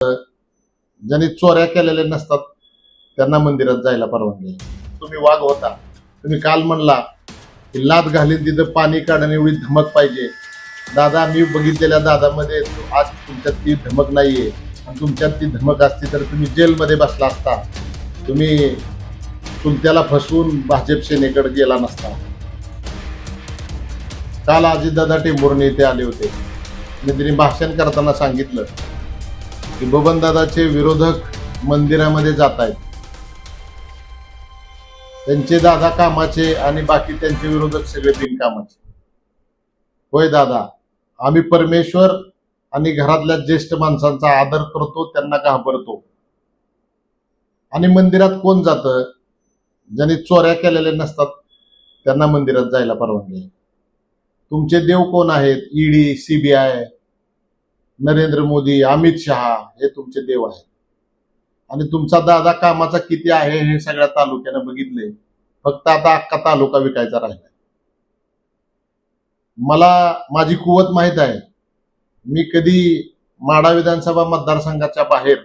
ज्यांनी चोऱ्या केलेल्या नसतात त्यांना मंदिरात जायला परवानगी तुम्ही वाघ होता. तुम्ही काल म्हणला की लाद घालीन तिथं पाणी काढणे एवढी धमक पाहिजे. दादा मी बघितलेल्या दादामध्ये आज तुमच्यात ती धमक नाहीये. आणि तुमच्यात ती धमक असती तर तुम्ही जेलमध्ये बसला असता. तुम्ही चुलत्याला फसवून भाजप सेनेकडे गेला नसता. काल अजितदादा टेंभुर्णी इथे आले होते. मी त्यांनी भाषण करताना सांगितलं. की बबनदादाचे विरोधक मंदिरामध्ये जात आहेत त्यांचे दादा कामाचे आणि बाकी त्यांचे विरोधक सगळे बिनकामाचे. होय दादा आम्ही परमेश्वर आणि घरातल्या ज्येष्ठ माणसांचा आदर करतो त्यांना घाबरतो. आणि मंदिरात कोण जातं? ज्यांनी चोऱ्या केलेल्या नसतात त्यांना मंदिरात जायला परवानगी आहे. तुमचे देव कोण आहेत? ईडी सीबीआय नरेंद्र मोदी अमित शहा हे तुमचे देव आहेत. आणि तुमचा दादा कामाचा किती आहे हे सगळ्या तालुक्यानं बघितले. फक्त आता अख्खा तालुका विकायचा राहिला मला माझी कुवत माहीत आहे मी कधी माडा विधानसभा मतदारसंघाच्या बाहेर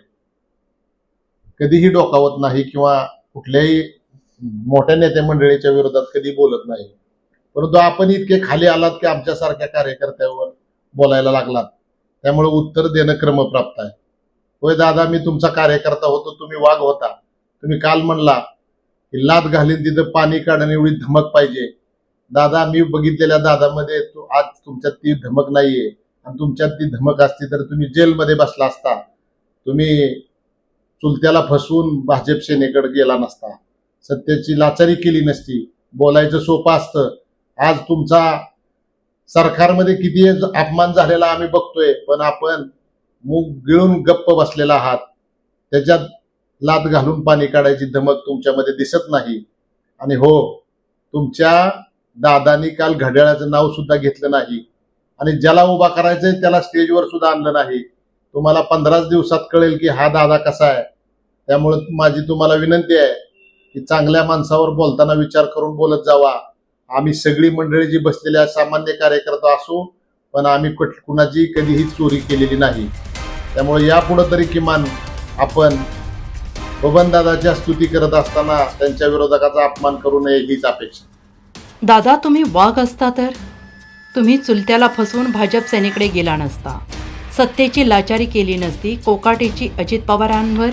कधीही डोकावत नाही किंवा कुठल्याही मोठ्या नेते मंडळीच्या विरोधात कधी बोलत नाही. परंतु आपण इतके खाली आलात की आमच्यासारख्या कार्यकर्त्यावर बोलायला लागलात. त्यामुळे उत्तर देणं क्रमप्राप्त आहे. होय दादा मी तुमचा कार्यकर्ता होतो तुम्ही वाघ होता. तुम्ही काल म्हणला की लात घालीन तिथं पाणी काढणं एवढी धमक पाहिजे. दादा मी बघितलेल्या दादामध्ये तू आज तुमच्यात ती धमक नाहीये. आणि तुमच्यात ती धमक असती तर तुम्ही जेलमध्ये बसला असता. तुम्ही चुलत्याला फसवून भाजप सेनेकडे गेला नसता. सत्याची लाचारी केली नसती. बोलायचं सोपं असतं. आज तुमचा सरकारमध्ये किती अपमान झालेला आम्ही बघतोय पण आपण मूग गिळून गप्प बसलेला आहात. त्याच्यात लात घालून पाणी काढायची धमक तुमच्यामध्ये दिसत नाही. आणि हो तुमच्या दादानी काल घड्याळाचं नाव सुद्धा घेतलं नाही. आणि ज्याला उभा करायचंय त्याला स्टेजवर सुद्धा आणलं नाही. तुम्हाला पंधराच दिवसात कळेल की हा दादा कसा आहे. त्यामुळे माझी तुम्हाला विनंती आहे की चांगल्या माणसावर बोलताना विचार करून बोलत जावा. आम्ही सगळी मंडळी जी बसलेल्या सामान्य कार्यकर्ता असू पण आम्ही कुठ- कुणाची कधीही चोरी केलेली नाही. त्यामुळे यापुढं तरी किमान आपण बबनदादाच्या स्तुती करत असताना त्यांच्या विरोधकाचा अपमान करू नये हीच अपेक्षा. दादा तुम्ही वाघ असता तर? तुम्ही चुलत्याला फसवून भाजप सेनेकडे गेला नसता. सत्तेची लाचारी केली नसती कोकाटेची अजित पवारांवर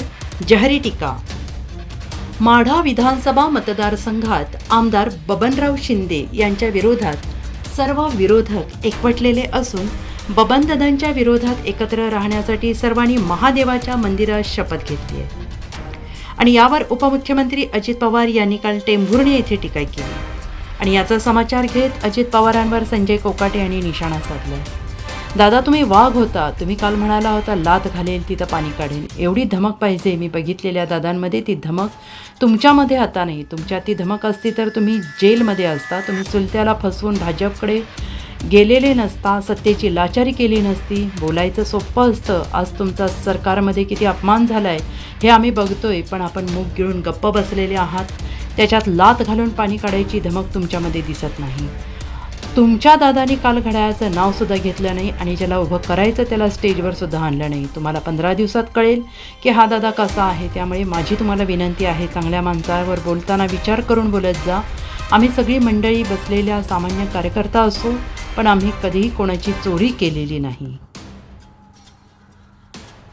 जहरी टीका. माढा विधानसभा मतदारसंघात आमदार बबनराव शिंदे यांच्या विरोधात सर्व विरोधक एकवटलेले असून बबनदादांच्या विरोधात एकत्र राहण्यासाठी सर्वांनी महादेवाच्या मंदिरात शपथ घेतली आहे. आणि यावर उपमुख्यमंत्री अजित पवार यांनी काल टेंभुर्णे येथे टीका केली. आणि याचा समाचार घेत अजित पवारांवर संजय कोकाटे यांनी निशाणा साधलाय. दादा तुम्ही वाघ होता. तुम्ही काल म्हणाला होता लात घालेल तिथं पाणी काढेल. एवढी धमक पाहिजे मी बघितलेल्या दादांमध्ये ती धमक तुमच्यामध्ये आता नाही. तुमच्यात ती धमक असती तर तुम्ही जेलमध्ये असता. तुम्ही चुलत्याला फसवून भाजपकडे गेलेले नसता सत्तेची लाचारी केली नसती. बोलायचं सोपं असतं. आज तुमचा सरकारमध्ये किती अपमान झाला आहे हे आम्ही बघतोय पण आपण मूग गिळून गप्प बसलेले आहात. त्याच्यात लात घालून पाणी काढायची धमक तुमच्यामध्ये दिसत नाही. तुमच्या दादानी काल घड्याळाचं नावसुद्धा घेतलं नाही आणि ज्याला उभं करायचं त्याला स्टेजवर सुद्धा आणलं नाही. तुम्हाला पंधरा दिवसात कळेल की हा दादा कसा आहे. त्यामुळे माझी तुम्हाला विनंती आहे चांगल्या माणसावर बोलताना विचार करून बोलत जा. आम्ही सगळी मंडळी बसलेल्या सामान्य कार्यकर्ता असू पण आम्ही कधीही कोणाची चोरी केलेली नाही.